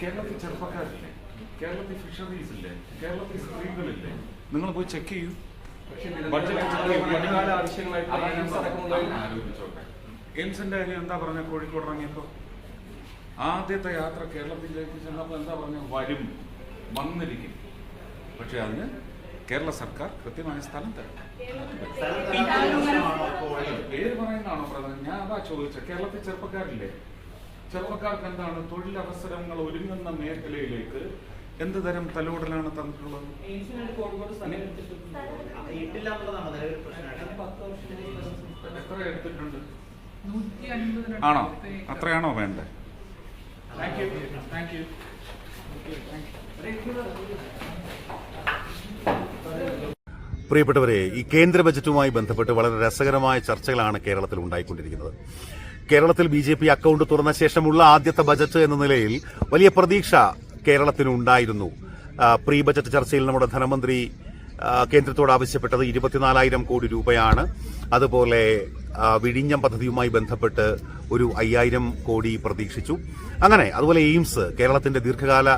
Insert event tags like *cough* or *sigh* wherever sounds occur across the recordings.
കേരളത്തിൽ ചെറുപ്പക്കാരില്ലേ? കേരളത്തിൽ ഫിഷറീസ് ഇല്ലേ കേരളത്തിൽ സ്ത്രീകളില്ലേ? നിങ്ങൾ പോയി ചെക്ക് ചെയ്യൂ. എയിംസിന്റെ കാര്യം എന്താ പറഞ്ഞ? കോഴിക്കോട് ഇറങ്ങിയപ്പോ? ആദ്യത്തെ യാത്ര കേരളത്തിലേക്ക് ചെന്നപ്പോൾ എന്താ പറഞ്ഞ? വരും. വന്നിരിക്കും. പക്ഷെ അതിന് കേരള സർക്കാർ കൃത്യമായ സ്ഥലം തരും. പേര് പറയുന്നതാണോ പ്രധാനം? ഞാൻ അതാ ചോദിച്ചത് കേരളത്തിൽ ചെറുപ്പക്കാരില്ലേ? ചെറുപ്പക്കാർക്ക് എന്താണ് തൊഴിലവസരങ്ങൾ ഒരുങ്ങുന്ന മേഖലയിലേക്ക് എന്ത് തരം തലോടലാണ് തന്നിട്ടുള്ളത്? എത്ര എടുത്തിട്ടുണ്ട്? ആണോ? അത്രയാണോ വേണ്ടേ? താങ്ക് യു താങ്ക് യു പ്രിയപ്പെട്ടവരെ ഈ കേന്ദ്ര ബജറ്റുമായി ബന്ധപ്പെട്ട് വളരെ രസകരമായ ചർച്ചകളാണ് കേരളത്തിൽ ഉണ്ടായിക്കൊണ്ടിരിക്കുന്നത്. കേരളത്തിൽ ബി ജെ പി അക്കൌണ്ട് തുറന്ന ശേഷമുള്ള ആദ്യത്തെ ബജറ്റ് എന്ന നിലയിൽ വലിയ പ്രതീക്ഷ കേരളത്തിനുണ്ടായിരുന്നു പ്രീ ബജറ്റ് ചർച്ചയിൽ നമ്മുടെ ധനമന്ത്രി കേന്ദ്രത്തോട് ആവശ്യപ്പെട്ടത് ഇരുപത്തിനാലായിരം കോടി രൂപയാണ്. അതുപോലെ വിഴിഞ്ഞം പദ്ധതിയുമായി ബന്ധപ്പെട്ട് ഒരു അയ്യായിരം കോടി പ്രതീക്ഷിച്ചു. അങ്ങനെ അതുപോലെ എയിംസ് കേരളത്തിന്റെ ദീർഘകാല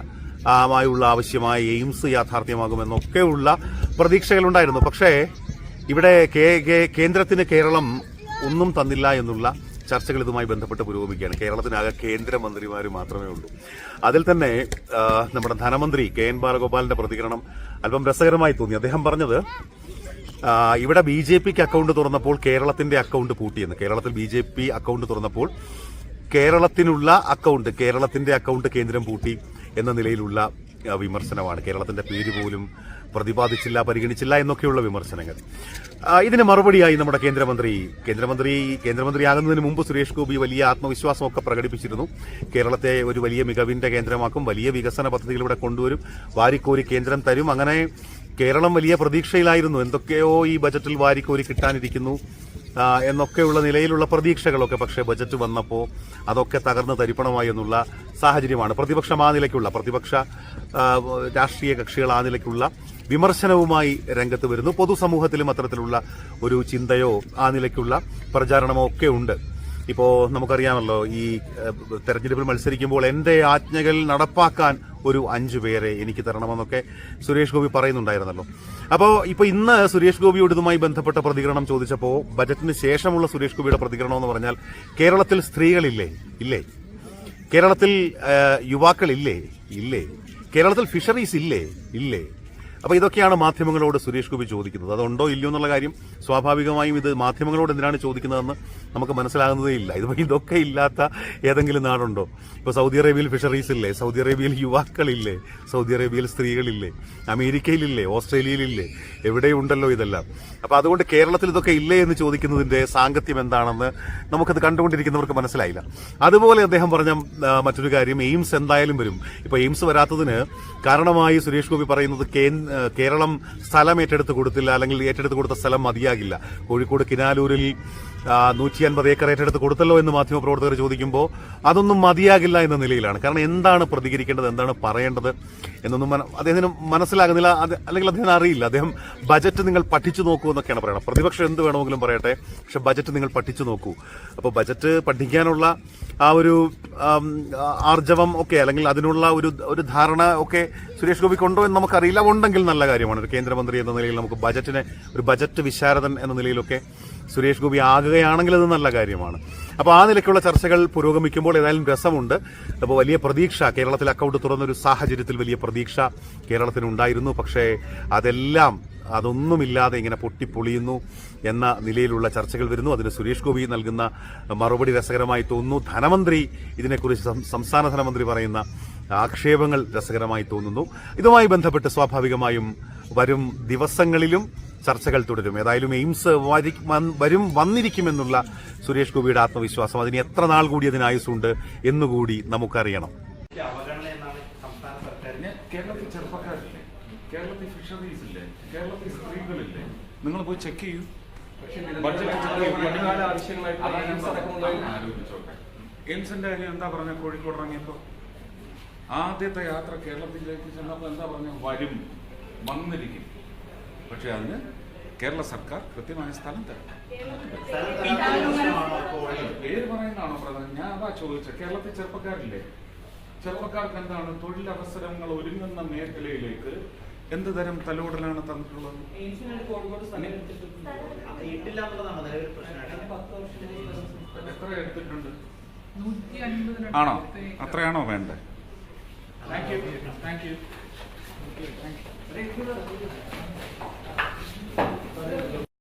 മായുള്ള ആവശ്യമായ എയിംസ് യാഥാർത്ഥ്യമാകുമെന്നൊക്കെയുള്ള പ്രതീക്ഷകളുണ്ടായിരുന്നു. പക്ഷേ ഇവിടെ കേന്ദ്രത്തിന് കേരളം ഒന്നും തന്നില്ല എന്നുള്ള ചർച്ചകൾ ഇതുമായി ബന്ധപ്പെട്ട് പുരോഗമിക്കുകയാണ്. കേരളത്തിനാകെ കേന്ദ്രമന്ത്രിമാർ മാത്രമേ ഉള്ളൂ. അതിൽ തന്നെ നമ്മുടെ ധനമന്ത്രി കെ എൻ ബാലഗോപാലിന്റെ പ്രതികരണം അല്പം രസകരമായി തോന്നി. അദ്ദേഹം പറഞ്ഞത് ഇവിടെ ബി ജെ പിക്ക് അക്കൗണ്ട് തുറന്നപ്പോൾ കേരളത്തിന്റെ അക്കൗണ്ട് പൂട്ടിയെന്ന്. കേരളത്തിൽ ബി ജെ പി അക്കൗണ്ട് തുറന്നപ്പോൾ കേരളത്തിനുള്ള അക്കൗണ്ട് കേരളത്തിന്റെ അക്കൗണ്ട് കേന്ദ്രം പൂട്ടി എന്ന നിലയിലുള്ള വിമർശനമാണ്. കേരളത്തിന്റെ പേര് പോലും പ്രതിപാദിച്ചില്ല പരിഗണിച്ചില്ല എന്നൊക്കെയുള്ള വിമർശനങ്ങൾ. ഇതിന് മറുപടിയായി നമ്മുടെ കേന്ദ്രമന്ത്രി കേന്ദ്രമന്ത്രി കേന്ദ്രമന്ത്രിയാകുന്നതിന് മുമ്പ് സുരേഷ് ഗോപി വലിയ ആത്മവിശ്വാസമൊക്കെ പ്രകടിപ്പിച്ചിരുന്നു. കേരളത്തെ ഒരു വലിയ മികവിന്റെ കേന്ദ്രമാക്കും വലിയ വികസന പദ്ധതികൾ ഇവിടെ കൊണ്ടുവരും വാരിക്കോരി കേന്ദ്രം തരും. അങ്ങനെ കേരളം വലിയ പ്രതീക്ഷയിലായിരുന്നു. എന്തൊക്കെയോ ഈ ബജറ്റിൽ വാരിക്കോരി കിട്ടാനിരിക്കുന്നു. എന്നൊക്കെയുള്ള നിലയിലുള്ള പ്രതീക്ഷകളൊക്കെ പക്ഷേ ബജറ്റ് വന്നപ്പോൾ അതൊക്കെ തകർന്ന് തരിപ്പണമായി എന്നുള്ള സാഹചര്യമാണ്. പ്രതിപക്ഷം ആ നിലയ്ക്കുള്ള പ്രതിപക്ഷ രാഷ്ട്രീയ കക്ഷികൾ ആ നിലയ്ക്കുള്ള വിമർശനവുമായി രംഗത്ത് വരുന്നു. പൊതുസമൂഹത്തിലും അത്തരത്തിലുള്ള ഒരു ചിന്തയോ ആ നിലയ്ക്കുള്ള പ്രചാരണമോ ഒക്കെ ഉണ്ട്. ഇപ്പോൾ നമുക്കറിയാമല്ലോ ഈ തെരഞ്ഞെടുപ്പിൽ മത്സരിക്കുമ്പോൾ എന്റെ ആജ്ഞകൾ നടപ്പാക്കാൻ ഒരു അഞ്ച് പേരെ എനിക്ക് തരണമെന്നൊക്കെ സുരേഷ് ഗോപി പറയുന്നുണ്ടായിരുന്നല്ലോ. അപ്പോൾ ഇപ്പൊ ഇന്ന് സുരേഷ് ഗോപിയോട് ഇതുമായി ബന്ധപ്പെട്ട പ്രതികരണം ചോദിച്ചപ്പോൾ ബജറ്റിന് ശേഷമുള്ള സുരേഷ് ഗോപിയുടെ പ്രതികരണം എന്ന് പറഞ്ഞാൽ കേരളത്തിൽ സ്ത്രീകളില്ലേ? ഇല്ലേ? കേരളത്തിൽ യുവാക്കളില്ലേ? ഇല്ലേ? കേരളത്തിൽ ഫിഷറീസ് ഇല്ലേ? ഇല്ലേ? അപ്പൊ ഇതൊക്കെയാണ് മാധ്യമങ്ങളോട് സുരേഷ് ഗോപി ചോദിക്കുന്നത്. അതുണ്ടോ ഇല്ലയോ എന്നുള്ള കാര്യം സ്വാഭാവികമായും ഇത് മാധ്യമങ്ങളോട് എന്തിനാണ് ചോദിക്കുന്നതെന്ന് നമുക്ക് മനസ്സിലാകുന്നതേ ഇല്ല. ഇത് *laughs* ഇതൊക്കെ ഇല്ലാത്ത ഏതെങ്കിലും നാടുണ്ടോ? ഇപ്പൊ സൗദി അറേബ്യയിൽ ഫിഷറീസ് ഇല്ലേ? സൗദി അറേബ്യയിൽ യുവാക്കളില്ലേ? സൗദി അറേബ്യയിൽ സ്ത്രീകളില്ലേ? അമേരിക്കയിലില്ലേ? ഓസ്ട്രേലിയയിലില്ലേ? എവിടെയുണ്ടല്ലോ ഇതെല്ലാം? അപ്പൊ അതുകൊണ്ട് കേരളത്തിൽ ഇതൊക്കെ ഇല്ലേ എന്ന് ചോദിക്കുന്നതിന്റെ സാങ്കത്യം എന്താണെന്ന് നമുക്കത് കണ്ടുകൊണ്ടിരിക്കുന്നവർക്ക് മനസ്സിലായില്ല. അതുപോലെ അദ്ദേഹം പറഞ്ഞ മറ്റൊരു കാര്യം എയിംസ് എന്തായാലും വരും. ഇപ്പൊ എയിംസ് വരാത്തതിന് കാരണമായി സുരേഷ് ഗോപി പറയുന്നത് കേ- ആ, കേരളം സ്ഥലം ഏറ്റെടുത്ത് കൊടുത്തില്ല അല്ലെങ്കിൽ ഏറ്റെടുത്ത് കൊടുത്ത സ്ഥലം മതിയാകില്ല. കോഴിക്കോട് കിനാലൂരിൽ നൂറ്റി അൻപത് ഏക്കർ ഏറ്റെടുത്ത് കൊടുത്തല്ലോ എന്ന് മാധ്യമപ്രവർത്തകർ ചോദിക്കുമ്പോൾ അതൊന്നും മതിയാകില്ല എന്ന നിലയിലാണ്. കാരണം എന്താണ് പ്രതികരിക്കേണ്ടത് എന്താണ് പറയേണ്ടത് എന്നൊന്നും അദ്ദേഹത്തിന് മനസ്സിലാകുന്നില്ല. അല്ലെങ്കിൽ അദ്ദേഹം അറിയില്ല. അദ്ദേഹം ബജറ്റ് നിങ്ങൾ പഠിച്ചു നോക്കൂ എന്നൊക്കെയാണ് പറയുന്നത്. പ്രതിപക്ഷം എന്ത് വേണമെങ്കിലും പറയട്ടെ പക്ഷെ ബജറ്റ് നിങ്ങൾ പഠിച്ചു നോക്കൂ. അപ്പോൾ ബജറ്റ് പഠിക്കാനുള്ള ആ ഒരു ആർജവം ഒക്കെ അല്ലെങ്കിൽ അതിനുള്ള ഒരു ഒരു ധാരണ ഒക്കെ സുരേഷ് ഗോപിക്ക് ഉണ്ടോ എന്ന് നമുക്കറിയില്ല. ഉണ്ടെങ്കിൽ നല്ല കാര്യമാണ്. ഒരു കേന്ദ്രമന്ത്രി എന്ന നിലയിൽ നമുക്ക് ബജറ്റിനെ ഒരു ബജറ്റ് വിശാരദൻ എന്ന നിലയിലൊക്കെ സുരേഷ് ഗോപി ആകുകയാണെങ്കിൽ അത് നല്ല കാര്യമാണ്. അപ്പോൾ ആ നിലയ്ക്കുള്ള ചർച്ചകൾ പുരോഗമിക്കുമ്പോൾ ഏതായാലും രസമുണ്ട്. അപ്പോൾ വലിയ പ്രതീക്ഷ കേരളത്തിൽ അക്കൗണ്ട് തുറന്ന ഒരു സാഹചര്യത്തിൽ വലിയ പ്രതീക്ഷ കേരളത്തിന് ഉണ്ടായിരുന്നു. പക്ഷേ അതെല്ലാം അതൊന്നുമില്ലാതെ ഇങ്ങനെ പൊട്ടിപ്പൊളിയുന്നു എന്ന നിലയിലുള്ള ചർച്ചകൾ വരുന്നു. അതിന് സുരേഷ് ഗോപി നൽകുന്ന മറുപടി രസകരമായി തോന്നുന്നു. ധനമന്ത്രി ഇതിനെക്കുറിച്ച് സംസ്ഥാന ധനമന്ത്രി പറയുന്ന ആക്ഷേപങ്ങൾ രസകരമായി തോന്നുന്നു. ഇതുമായി ബന്ധപ്പെട്ട് സ്വാഭാവികമായും വരും ദിവസങ്ങളിലും ചർച്ചകൾ തുടരും. ഏതായാലും എയിംസ് വരി- വന്നിരിക്കുമെന്നുള്ള സുരേഷ് ഗോപിയുടെ ആത്മവിശ്വാസം. അതിന് എത്ര നാൾ കൂടി അതിന് ആയുസുണ്ട് എന്നുകൂടി നമുക്കറിയണം. കേരളത്തിൽ ചെറുപ്പക്കാരില്ലേ? കേരളത്തിൽ ഫിഷറീസ് ഇല്ലേ? കേരളത്തിൽ സ്ത്രീകളില്ലേ? നിങ്ങൾ പോയി ചെക്ക് ചെയ്യൂ. എയിംസിന്റെ കാര്യം എന്താ പറഞ്ഞ കോഴിക്കോട് ഇറങ്ങിയപ്പോ? ആദ്യത്തെ യാത്ര കേരളത്തിലേക്ക് ചെന്നപ്പോ എന്താ പറഞ്ഞ വരും. വന്നിരിക്കും. പക്ഷെ അതിന് കേരള സർക്കാർ കൃത്യമായ സ്ഥലം തരും സ്ഥലം തരാത്ത പ്രശ്നമാണോ ഇപ്പോൾ ഉള്ളത്? പേര് പറയുന്നതാണോ പ്രധാനം? ഞാൻ അതാ ചോദിച്ചത്. കേരളത്തിൽ ചെറുപ്പക്കാരില്ലേ? ചെറുപ്പക്കാർക്ക് എന്താണ് തൊഴിലവസരങ്ങൾ ഒരുങ്ങുന്ന മേഖലയിലേക്ക് എന്ത് തരം തലോടലാണ് തന്നിട്ടുള്ളത്? എത്ര എടുത്തിട്ടുണ്ട്? ആണോ? അത്രയാണോ വേണ്ടത്? Thank you thank you thank you Thank you.